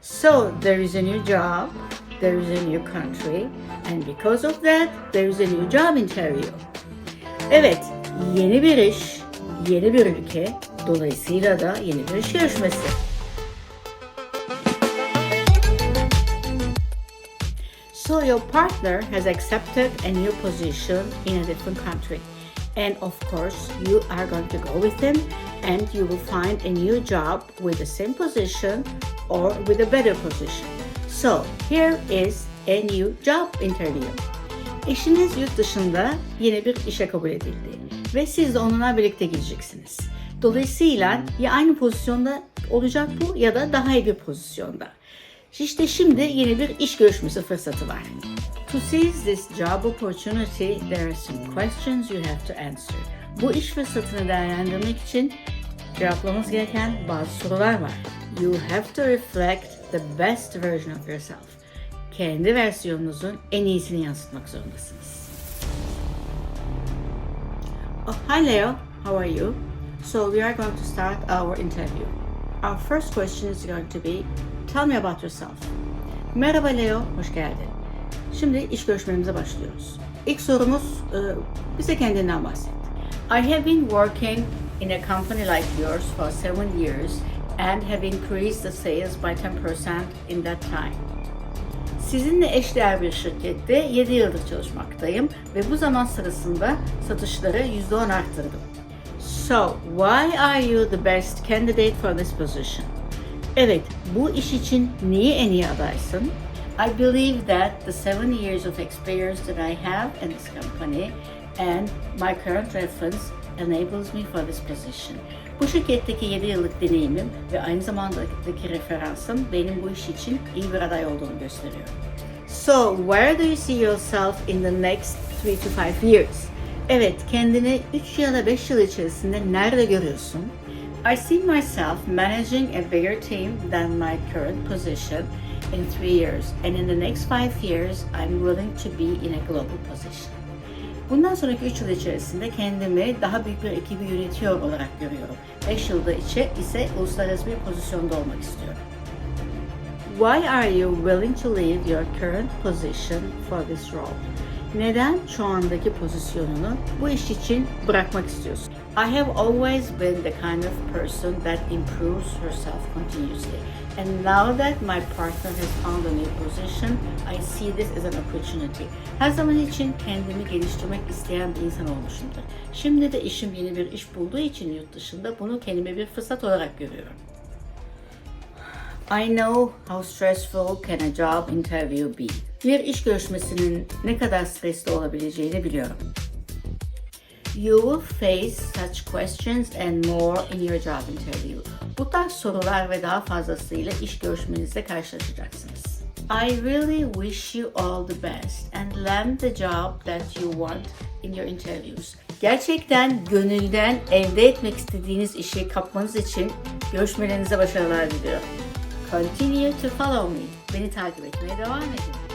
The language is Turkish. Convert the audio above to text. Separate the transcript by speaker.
Speaker 1: So there is a new job, there is a new country, and because of that, there is a new job interview. Evet, yeni bir iş, yeni bir ülke, dolayısıyla da yeni bir iş görüşmesi. So your partner has accepted a new position in a different country. And of course, you are going to go with him and you will find a new job with the same position or with a better position. So here is a new job interview. Eşiniz yurt dışında yeni bir işe kabul edildi ve siz de onunla birlikte gideceksiniz. Dolayısıyla ya aynı pozisyonda olacak bu ya da daha iyi bir pozisyonda. İşte şimdi yeni bir iş görüşmesi fırsatı var. To seize this job opportunity, there are some questions you have to answer. Bu iş fırsatını değerlendirmek için cevaplamanız gereken bazı sorular var. You have to reflect the best version of yourself. Kendi versiyonunuzun en iyisini yansıtmak zorundasınız. Oh, hi Leo, how are you? So we are going to start our interview. Our first question is going to be, tell me about yourself. Merhaba Leo, hoş geldin. Şimdi iş görüşmemize başlıyoruz. İlk sorumuz, e, bize kendinden bahset. I have been working in a company like yours for seven years and have increased the sales by 10% in that time. Sizinle eşdeğer bir şirkette 7 yıldır çalışmaktayım ve bu zaman sırasında satışları %10 arttırdım. So, why are you the best candidate for this position? Evet, bu iş için niye en iyi adaysın? I believe that the seven years of experience that I have in this company and my current reference enables me for this position. Bu şirketteki 7 yıllık deneyimim ve aynı zamandaki referansım benim bu iş için iyi bir aday olduğunu gösteriyor. So, where do you see yourself in the next 3 to 5 years? Evet, kendini 3 ya da 5 yıl içerisinde nerede görüyorsun? I see myself managing a bigger team than my current position in 3 years and in the next 5 years I'm willing to be in a global position. Bundan sonraki 3 yıl içerisinde kendimi daha büyük bir ekibi yönetiyor olarak görüyorum. 5 yılda içe ise uluslararası bir pozisyonda olmak istiyorum. Why are you willing to leave your current position for this role? Neden şu andaki pozisyonunu bu iş için bırakmak istiyorsun? I have always been the kind of person that improves herself continuously. And now that my partner has found a new position, I see this as an opportunity. Her zaman için kendimi geliştirmek isteyen bir insan olmuşumdur. Şimdi de işim yeni bir iş bulduğu için yurt dışında bunu kendime bir fırsat olarak görüyorum. I know how stressful can a job interview be. Bir iş görüşmesinin ne kadar stresli olabileceğini biliyorum. You will face such questions and more in your job interview. Bu tarz sorular ve daha fazlasıyla iş görüşmenizde karşılaşacaksınız. I really wish you all the best and land the job that you want in your interviews. Gerçekten gönülden elde etmek istediğiniz işi kapmanız için görüşmelerinize başarılar diliyorum. Continue to follow me. Beni takip etmeye devam edin.